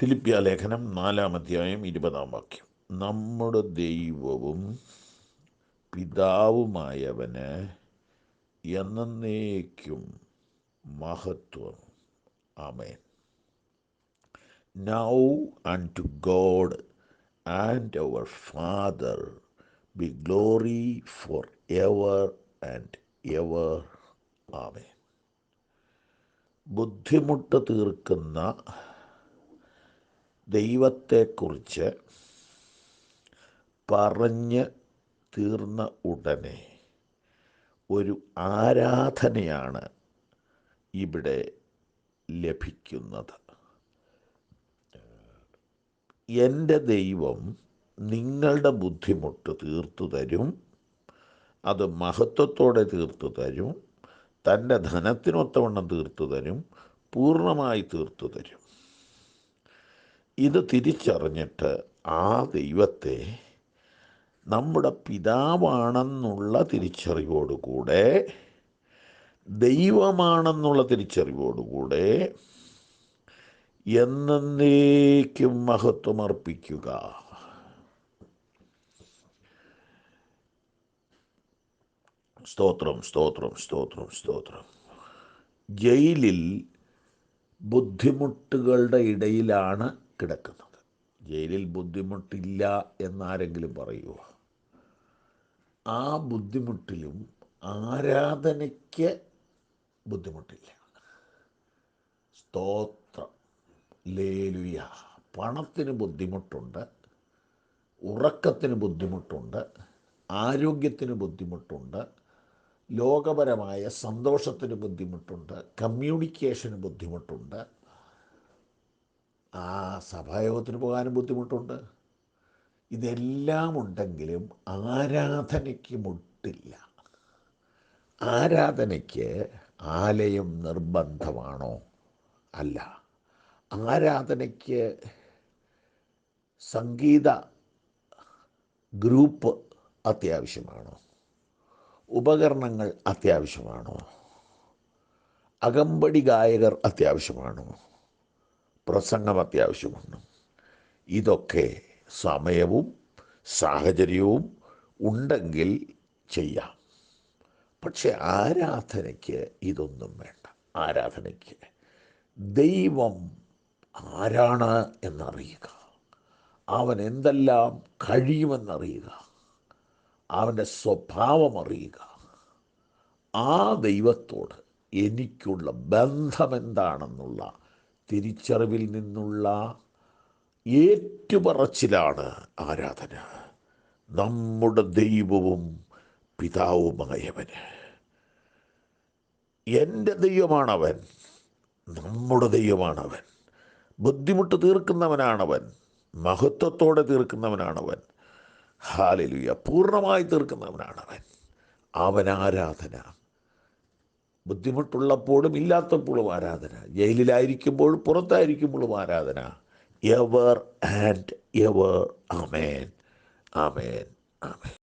ഫിലിപ്പിയ ലേഖനം നാലാം അധ്യായം ഇരുപതാം വാക്യം. നമ്മുടെ ദൈവവും പിതാവുമായവന് എന്നേക്കും മഹത്വം. ആമേൻ. Now and to God and our father be glory for ever and ever amen. ബുദ്ധിമുട്ട് തീർക്കുന്ന ദൈവത്തെക്കുറിച്ച് പറഞ്ഞ് തീർന്ന ഉടനെ ഒരു ആരാധനയാണ് ഇവിടെ ലഭിക്കുന്നത്. എന്റെ ദൈവം നിങ്ങളുടെ ബുദ്ധിമുട്ട് തീർത്തു തരും അത് മഹത്വത്തോടെ തീർത്തു തരും തന്റെ ധനത്തിനൊത്തവണ്ണം തീർത്തു തരും പൂർണമായി തീർത്തു തരും. ഇത് തിരിച്ചറിഞ്ഞിട്ട് ആ ദൈവത്തെ നമ്മുടെ പിതാവാണെന്നുള്ള തിരിച്ചറിവോടുകൂടെ ദൈവമാണെന്നുള്ള തിരിച്ചറിവോടുകൂടെ എന്നേക്കും മഹത്വമർപ്പിക്കുക സ്തോത്രം സ്തോത്രം സ്തോത്രം സ്തോത്രം. ജയിലിൽ ബുദ്ധിമുട്ടുകളുടെ ഇടയിലാണ് കിടക്കുന്നത്. ജയിലിൽ ബുദ്ധിമുട്ടില്ല എന്നാരെങ്കിലും പറയുമോ ആ ബുദ്ധിമുട്ടിലും ആരാധനയ്ക്ക് ബുദ്ധിമുട്ടില്ല. സ്തോത്രം. ലേലുയ പണത്തിന് ബുദ്ധിമുട്ടുണ്ട്. ഉറക്കത്തിന് ബുദ്ധിമുട്ടുണ്ട്. ആരോഗ്യത്തിന് ബുദ്ധിമുട്ടുണ്ട്. ലോകപരമായ സന്തോഷത്തിന് ബുദ്ധിമുട്ടുണ്ട്. കമ്മ്യൂണിക്കേഷന് ബുദ്ധിമുട്ടുണ്ട്. ആ സഭായോഗത്തിന് പോകാനും ബുദ്ധിമുട്ടുണ്ട്. ഇതെല്ലാം ഉണ്ടെങ്കിലും ആരാധനയ്ക്ക് മുട്ടില്ല. ആരാധനയ്ക്ക് ആലയം നിർബന്ധമാണോ? അല്ല. ആരാധനയ്ക്ക് സംഗീത ഗ്രൂപ്പ് അത്യാവശ്യമാണോ? ഉപകരണങ്ങൾ അത്യാവശ്യമാണോ? അകമ്പടി ഗായകർ അത്യാവശ്യമാണോ? പ്രസംഗം അത്യാവശ്യമാണ്. ഇതൊക്കെ സമയവും സാഹചര്യവും ഉണ്ടെങ്കിൽ ചെയ്യാം. പക്ഷെ ആരാധനയ്ക്ക് ഇതൊന്നും വേണ്ട. ആരാധനയ്ക്ക് ദൈവം ആരാണ് എന്നറിയുക. അവൻ എന്തെല്ലാം കഴിയുമെന്നറിയുക. അവന്റെ സ്വഭാവം അറിയുക. ആ ദൈവത്തോട് എനിക്കുള്ള ബന്ധമെന്താണെന്നുള്ള തിരിച്ചറിവിൽ നിന്നുള്ള ഏറ്റുപറച്ചിലാണ് ആരാധന. നമ്മുടെ ദൈവവും പിതാവുമായവന് എന്റെ ദൈവമാണവൻ. നമ്മുടെ ദൈവമാണവൻ. ബുദ്ധിമുട്ട് തീർക്കുന്നവനാണവൻ. മഹത്വത്തോടെ തീർക്കുന്നവനാണവൻ. ഹാലലുയ. പൂർണമായി തീർക്കുന്നവനാണവൻ. അവൻ ആരാധന. ബുദ്ധിമുട്ടുള്ളപ്പോഴും ഇല്ലാത്തപ്പോഴും ആരാധന. ജയിലിലായിരിക്കുമ്പോഴും പുറത്തായിരിക്കുമ്പോഴും ആരാധന. Ever and ever amen amen amen